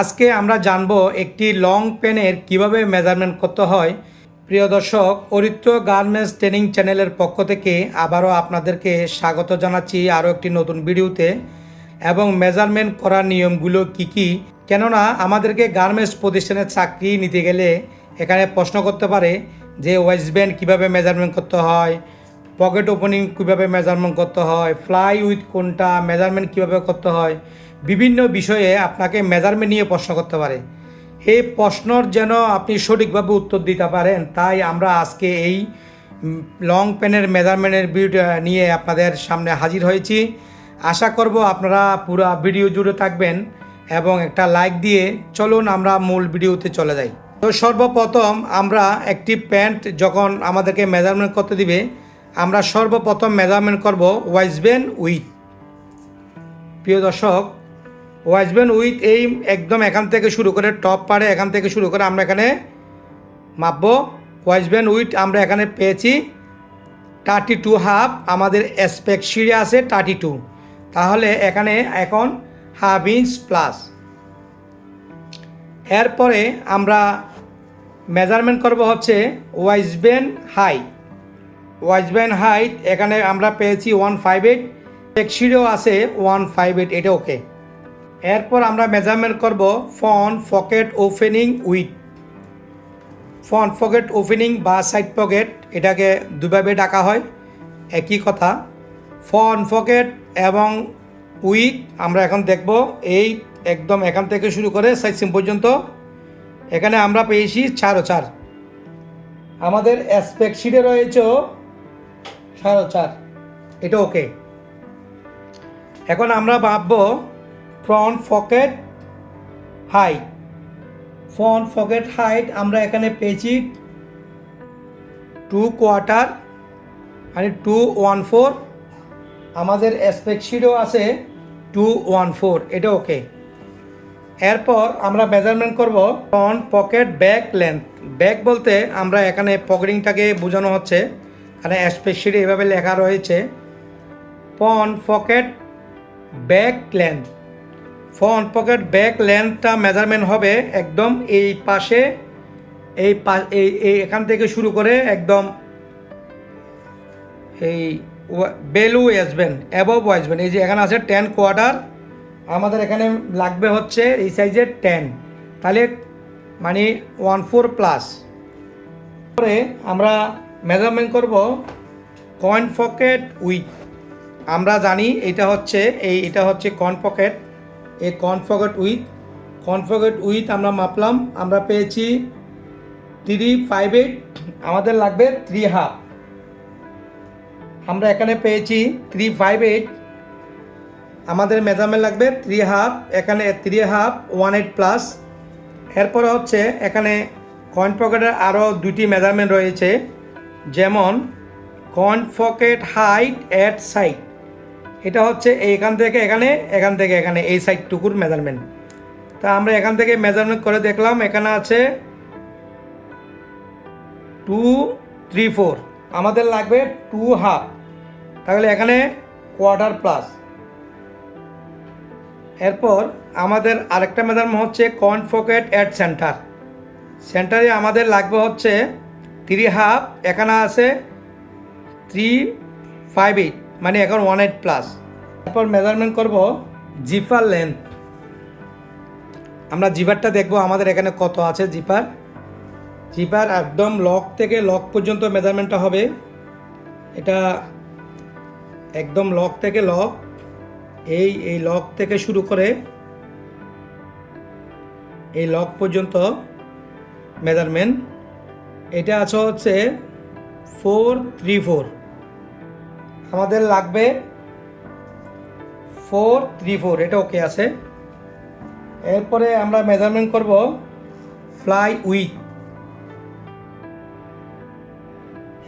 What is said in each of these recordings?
আজকে আমরা জানব একটি লং পেনের কীভাবে মেজারমেন্ট করতে হয়। প্রিয় দর্শক, অরিত্র গার্মেন্টস ট্রেনিং চ্যানেলের পক্ষ থেকে আবারও আপনাদেরকে স্বাগত জানাচ্ছি আরও একটি নতুন ভিডিওতে। এবং মেজারমেন্ট করার নিয়মগুলো কি কি? কেননা আমাদেরকে গার্মেন্টস প্রতিষ্ঠানে চাকরি নিতে গেলে এখানে প্রশ্ন করতে পারে যে ওয়েস্ট ব্যান্ড কীভাবে মেজারমেন্ট করতে হয় পকেট ওপেনিং কীভাবে মেজারমেন্ট করতে হয় ফ্লাই উইথ কোনটা মেজারমেন্ট কীভাবে করতে হয়। বিভিন্ন বিষয়ে আপনাকে মেজারমেন্ট নিয়ে প্রশ্ন করতে পারে। এই প্রশ্নর যেন আপনি সঠিকভাবে উত্তর দিতে পারেন, তাই আমরা আজকে এই লং পেনের মেজারমেন্টের ভিডিও নিয়ে আপনাদের সামনে হাজির হয়েছি। আশা করব আপনারা পুরো ভিডিও জুড়ে থাকবেন এবং একটা লাইক দিয়ে চলুন আমরা মূল ভিডিওতে চলে যাই। তো সর্বপ্রথম আমরা একটি প্যান্ট যখন আমাদেরকে মেজারমেন্ট করতে দিবে, আমরা সর্বপ্রথম মেজারমেন্ট করব ওয়াইজবেন উইথ প্রিয় দর্শক ওয়াইজবেন উইথ এই একদম এখান থেকে শুরু করে টপ পারে, এখান থেকে শুরু করে আমরা এখানে মাপবো। ওয়াইজবেন উইথ আমরা এখানে পেয়েছি থার্টি টু হাফ আমাদের অ্যাসপেক্ট সিঁড়ে আছে থার্টি টু তাহলে এখানে এখন হাফ ইঞ্চ প্লাস এরপরে আমরা মেজারমেন্ট করব হচ্ছে ওয়াইজবেন হাইট ওয়াইজবেন হাইট এখানে আমরা পেয়েছি ওয়ান ফাইভ এইট টেক্সিরও আছে ওয়ান ফাইভ এইট এটা ওকে এরপর আমরা মেজারমেন্ট করব front pocket opening with front pocket opening বা সাইড পকেট এটাকে দুভাবে ডাকা হয়, একই কথা। ফন পকেট এবং উইথ আমরা এখন দেখব, এই একদম এখান থেকে শুরু করে সাইড সিম পর্যন্ত। এখানে আমরা পেয়েছি চার চার। আমাদের অ্যাসপেক্ট শিটে রয়েছে সাড়ে চার এটা ওকে এখন আমরা ভাববো front pocket height front pocket height আমরা এখানে পেয়েছি টু কোয়ার্টার মানে টু ওয়ান ফোর আমাদের অ্যাসপেক্ট শিটও আছে টু ওয়ান ফোর এটা ওকে এরপর আমরা মেজারমেন্ট করব front pocket back length back বলতে আমরা এখানে পকেটিংটাকে বোঝানো হচ্ছে। এখানে স্পেশালি এভাবে লেখা রয়েছে। Front pocket back length front pocket, back লেন্থটা measurement হবে একদম এই পাশে, এই পা, এই এই এখান থেকে শুরু করে একদম এই বেলু আসবেন অ্যাবভ আসবেন। এই যে এখানে আছে টেন কোয়ার্টার আমাদের এখানে লাগবে হচ্ছে এই সাইজের টেন তাহলে মানে ওয়ান ফোর প্লাস পরে আমরা মেজারমেন্ট করব কয়েন পকেট উইথ আমরা জানি এটা হচ্ছে, এই, এটা হচ্ছে কয়েন পকেট এই coin pocket with coin pocket with আমরা মাপলাম, আমরা পেয়েছি থ্রি ফাইভ এইট আমাদের লাগবে থ্রি হাফ আমরা এখানে পেয়েছি থ্রি ফাইভ এইট আমাদের মেজারমেন্ট লাগবে থ্রি হাফ এখানে three half one eight plus এরপরে হচ্ছে এখানে কয়েন পকেটের আরও দুটি মেজারমেন্ট রয়েছে, যেমন coin pocket height at side এটা হচ্ছে এইখান থেকে এখানে, এখান থেকে এখানে, এই সাইডটুকুর মেজারমেন্ট তা আমরা এখান থেকে মেজারমেন্ট করে দেখলাম, এখানে আছে টু থ্রি ফোর আমাদের লাগবে টু হাফ তাহলে এখানে কোয়ার্টার প্লাস এরপর আমাদের আরেকটা মেজারমেন্ট হচ্ছে কন পকেট অ্যাট সেন্টার সেন্টারে আমাদের লাগবে হচ্ছে থ্রি হাফ এখানে আছে থ্রি ফাইভ এইট মানে এখন ওয়ান এইট প্লাস তারপর মেজারমেন্ট করব জিপার লেন্থ আমরা জিপারটা দেখব আমাদের এখানে কত আছে জিপার জিপার একদম লক থেকে লক পর্যন্ত মেজারমেন্টটা হবে। এটা একদম লক থেকে লক এই এই লক থেকে শুরু করে এই লক পর্যন্ত মেজারমেন্ট এটা আছে হচ্ছে ফোর থ্রি ফোর আমাদের লাগবে ফোর থ্রি ফোর এটা ওকে আছে। এরপরে আমরা মেজারমেন্ট করব ফ্লাই উইথ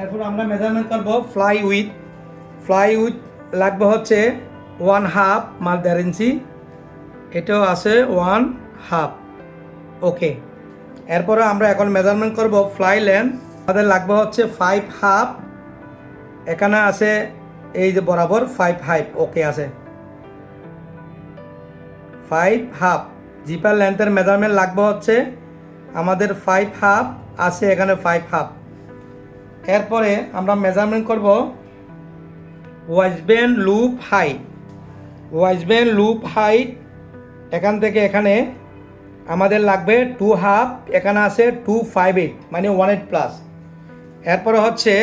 এরপর আমরা মেজারমেন্ট করব ফ্লাই উইথ ফ্লাই উইথ লাগবে হচ্ছে ওয়ান হাফ মাল দেড় ইঞ্চি। এটাও আছে ওয়ান হাফ ওকে এরপরে আমরা এখন মেজারমেন্ট করব ফ্লাই লেন্থ আমাদের লাগবে হচ্ছে ফাইভ হাফ এখানে আছে এই যে বরাবর ফাইভ হাইভ ওকে আছে। ফাইভ হাফ জিপার লেন্থের মেজারমেন্ট লাগবে হচ্ছে, আমাদের ফাইভ হাফ আছে এখানে ফাইভ হাফ এরপরে আমরা মেজারমেন্ট করব waistband loop height waistband loop height এখান থেকে এখানে আমাদের লাগবে টু হাফ এখানে আছে টু ফাইভ এইট মানে ওয়ান এইট প্লাস এরপরে হচ্ছে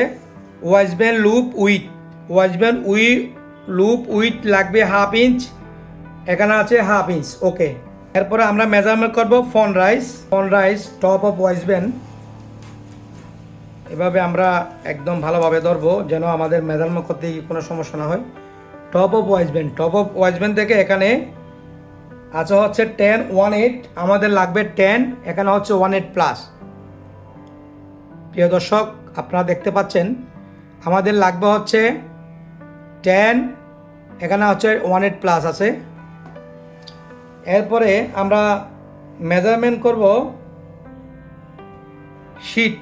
waistband loop with waistband we loop with লাগবে হাফ ইঞ্চ। এখানে আছে হাফ ইঞ্চ, ওকে। এরপরে আমরা মেজারমেন্ট করব front rise. Front rise top of waistband এভাবে আমরা একদম ভালোভাবে ধরবো, যেন আমাদের মেজারমেন্ট করতে কোনো সমস্যা না হয়। Top of waistband top of waistband থেকে এখানে আছে হচ্ছে টেন ওয়ান এইট আমাদের লাগবে টেন এখানে হচ্ছে ওয়ান এইট প্লাস প্রিয় দর্শক, আপনারা দেখতে পাচ্ছেন, আমাদের লাগবে হচ্ছে টেন এখানে হচ্ছে ওয়ান এইট প্লাস আছে। এরপরে আমরা মেজারমেন্ট করব seat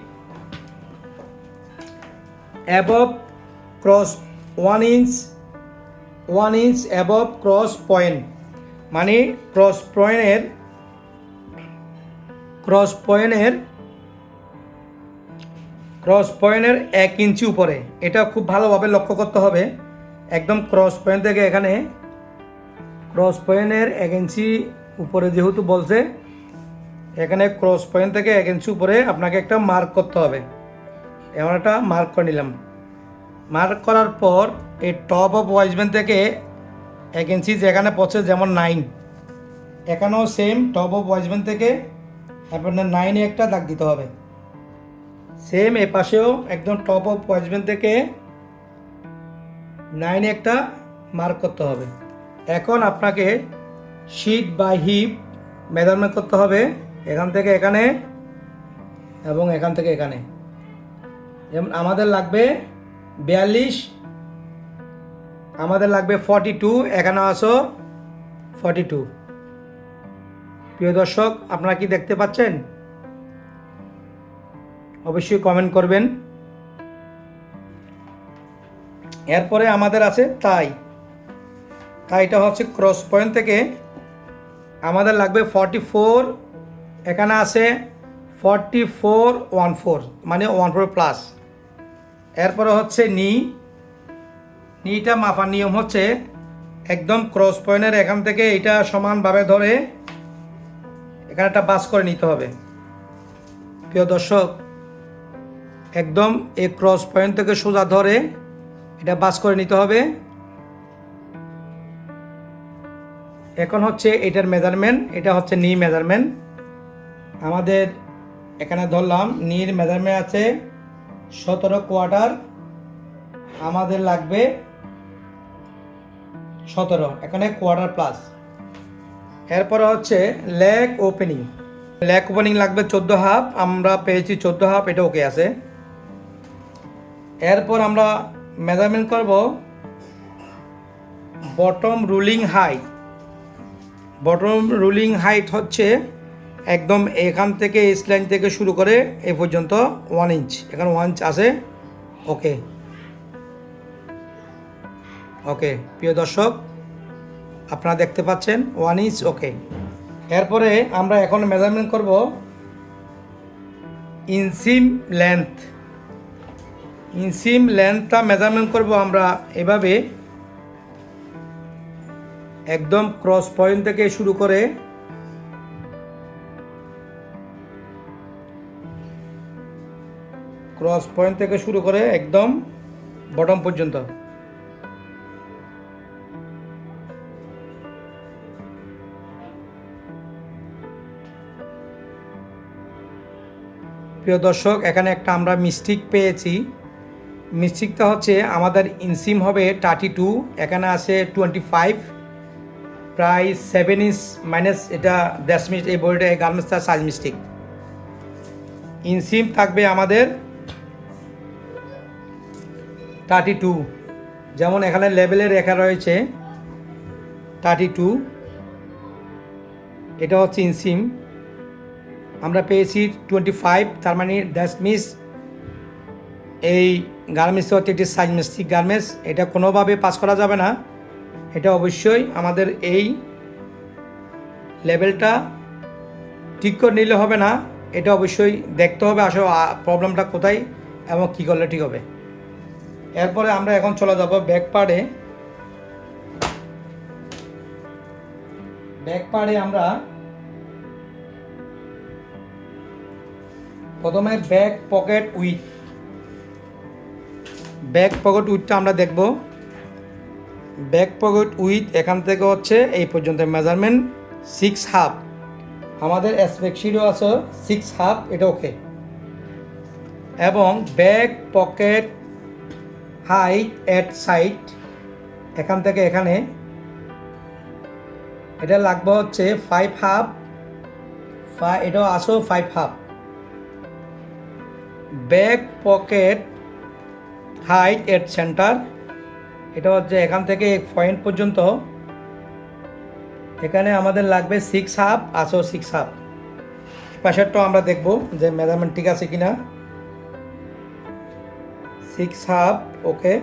above cross one inch one inch above cross point মানে ক্রস পয়েন্টের ক্রস পয়েন্টের ক্রস পয়েন্টের এক ইঞ্চি উপরে। এটা খুব ভালোভাবে লক্ষ্য করতে হবে। একদম ক্রস পয়েন্ট থেকে এখানে ক্রস পয়েন্টের ইঞ্চি উপরে যেহেতু বলছে, এখানে ক্রস পয়েন্ট থেকে ইঞ্চি উপরে আপনাকে একটা মার্ক করতে হবে। এমন একটা মার্ক করে নিলাম। মার্ক করার পর এই টপ অফ ওয়াইজম্যান থেকে ইঞ্চি যেখানে পড়ছে যেমন নাইন এখানেও সেম টপ অফ ওয়াইজম্যান থেকে আপনার নাইনে একটা দাগ দিতে হবে। সেম এ পাশেও একদম টপ অফ ওয়াইজম্যান থেকে নাইনে একটা মার্ক করতে হবে। এখন আপনাকে শিট বা হিপ মেজারমেন্ট করতে হবে এখান থেকে এখানে এবং এখান থেকে এখানে। যেমন আমাদের লাগবে বিয়াল্লিশ, আমাদের লাগবে ফর্টি টু এখানে আসো ফর্টি টু প্রিয় দর্শক, আপনারা কি দেখতে পাচ্ছেন? অবশ্যই কমেন্ট করবেন। এরপরে আমাদের আছে তাই। তাইটা হচ্ছে ক্রস পয়েন্ট থেকে আমাদের লাগবে ফর্টি ফোর এখানে আছে ফর্টি ফোর ওয়ান ফোর মানে ওয়ান ফোর প্লাস এরপরে হচ্ছে নি। নিটা মাপার নিয়ম হচ্ছে একদম ক্রস পয়েন্টের এখান থেকে এটা সমানভাবে ধরে এখানে একটা বাস করে নিতে হবে। প্রিয় দর্শক, একদম এই ক্রস পয়েন্ট থেকে সোজা ধরে এটা বাস করে নিতে হবে। এখন হচ্ছে এটার মেজারমেন্ট এটা হচ্ছে নি মেজারমেন্ট আমাদের এখানে ধরলাম নির মেজারমেন্ট আছে সতেরো কোয়ার্টার আমাদের লাগবে সতেরো, এখানে কোয়ার্টার প্লাস এরপরে হচ্ছে লেগ ওপেনিং লেগ ওপেনিং লাগবে চোদ্দ হাফ আমরা পেয়েছি চোদ্দ হাফ এটা ওকে আছে। এরপর আমরা মেজারমেন্ট করব। Bottom ruling height bottom ruling height হচ্ছে একদম এখান থেকে এই লাইন থেকে শুরু করে এ পর্যন্ত ওয়ান ইঞ্চ এখানে ওয়ান ইঞ্চ আছে। ওকে ওকে প্রিয় দর্শক, আপনারা দেখতে পাচ্ছেন ওয়ান ইঞ্চ ওকে এরপরে আমরা এখন মেজারমেন্ট করব। ইনসিম লেন্থ ইনসিম লেন্থটা মেজারমেন্ট করব আমরা এভাবে। একদম ক্রস পয়েন্ট থেকে শুরু করে। ক্রস পয়েন্ট থেকে শুরু করে একদম বটম পর্যন্ত। প্রিয় দর্শক, এখানে একটা আমরা মিস্টিক পেয়েছি। মিস্টিকটা হচ্ছে আমাদের ইনসিম হবে থার্টি টু এখানে আছে টোয়েন্টি ফাইভ প্রায় সেভেন ইঞ্চ মাইনাস এটা দশমিশ এই বইটা এই গার্মেন্টসটার সাইজ মিস্টিক ইনসিম থাকবে আমাদের থার্টি টু যেমন এখানে লেভেলে রেখা রয়েছে থার্টি টু এটা হচ্ছে ইনসিম। আমরা পেয়েছি টোয়েন্টি ফাইভ তার মানে দ্যাট মিস এই গার্মেন্টস হচ্ছে একটি সাইজ মিস্টিক গার্মেন্টস। এটা কোনোভাবে পাস করা যাবে না। এটা অবশ্যই আমাদের এই লেভেলটা ঠিক করে নিলে হবে না। এটা অবশ্যই দেখতে হবে আসলে প্রবলেমটা কোথায় এবং কী করলে ঠিক হবে। এরপরে আমরা এখন চলে যাব ব্যাক পার্টে। ব্যাক পার্টে আমরা প্রথমে back pocket with back pocket উইথটা আমরা দেখব। ব্যাক পকেট উইথ এখান থেকে হচ্ছে এই পর্যন্ত মেজারমেন্ট সিক্স হাফ আমাদের অ্যাসপেক্ট শিটও আছে সিক্স হাফ এটা ওকে এবং back pocket height at side এখান থেকে এখানে। এটা লাগবে হচ্ছে ফাইভ হাফ এটাও আসো five half back pocket height at center এটা হচ্ছে এখান থেকে পয়েন্ট পর্যন্ত। এখানে আমাদের লাগবে সিক্স হাফ আসো সিক্স হাফ পাশেরটাও আমরা দেখব যে মেজারমেন্ট ঠিক আছে কি না সিক্স হাফ ওকে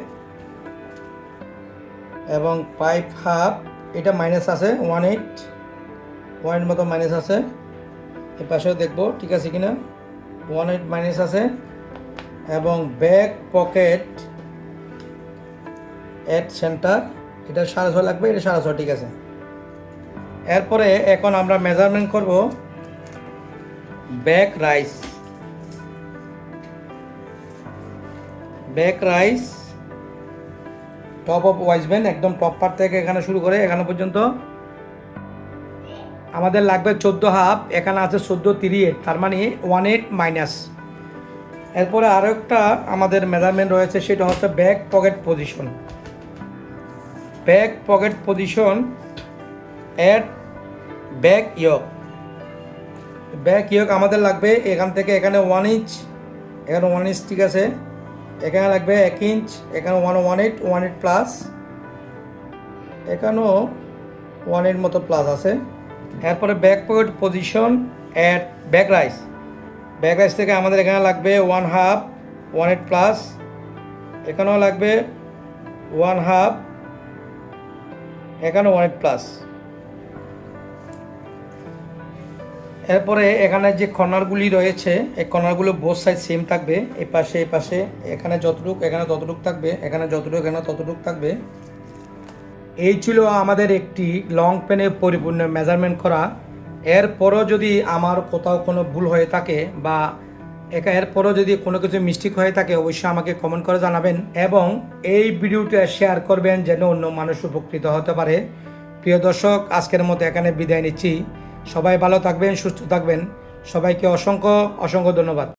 এবং ফাইভ হাফ এটা মাইনাস আছে ওয়ান এইট ওয়ান এইট মতো মাইনাস আছে। এ পাশেও দেখব ঠিক আছে কিনা। ওয়ান এইট মাইনাস আছে। এবং ব্যাক পকেট এট সেন্টার, এটা সাড়ে ছয় লাগবে, এটা সাড়ে ছয়, ঠিক আছে। এরপরে এখন আমরা মেজারমেন্ট করব। Back rise back rise top of waistband একদম টপ পার্ট থেকে এখানে শুরু করে এখানে পর্যন্ত। আমাদের লাগবে চোদ্দ হাফ এখানে আছে চোদ্দ তিরিশ তার মানে ওয়ান এইট মাইনাস এরপরে আরও একটা আমাদের মেজারমেন্ট রয়েছে, সেটা হচ্ছে back pocket position back pocket position at back yoke back yoke আমাদের লাগবে এখান থেকে এখানে ওয়ান ইঞ্চ এখানে ওয়ান ইঞ্চ ঠিক আছে, এখানে লাগবে এক ইঞ্চ এখানে one one eight one eight plus এখানেও ওয়ান এইট মতো প্লাস আছে। এরপরে back pocket position at back rise back rise থেকে আমাদের এখানে লাগবে one half one eight plus এখানেও লাগবে ওয়ান হাফ এখানে ওয়ান এইট প্লাস এরপরে এখানে যে কর্নারগুলি রয়েছে, এই কর্নারগুলো বোথ সাইড সেম থাকবে, এই পাশে এই পাশে, এখানে যতটুক, এখানে ততটুক থাকবে, এখানে যতটুক, এখানে ততটুক থাকবে। এই ছিল আমাদের একটি লং পেনে পরিপূর্ণ মেজারমেন্ট করা। এরপরও যদি আমার কোথাও কোনো ভুল হয়ে থাকে বা একা এরপরও যদি কোনো কিছু মিস্টেক হয়ে থাকে, অবশ্যই আমাকে কমেন্ট করে জানাবেন এবং এই ভিডিওটা শেয়ার করবেন যেন অন্য মানুষ উপকৃত হতে পারে। প্রিয় দর্শক, আজকের মতো এখানে বিদায় নিচ্ছি। সবাই ভালো থাকবেন, সুস্থ থাকবেন। সবাইকে অসংখ্য অসংখ্য ধন্যবাদ।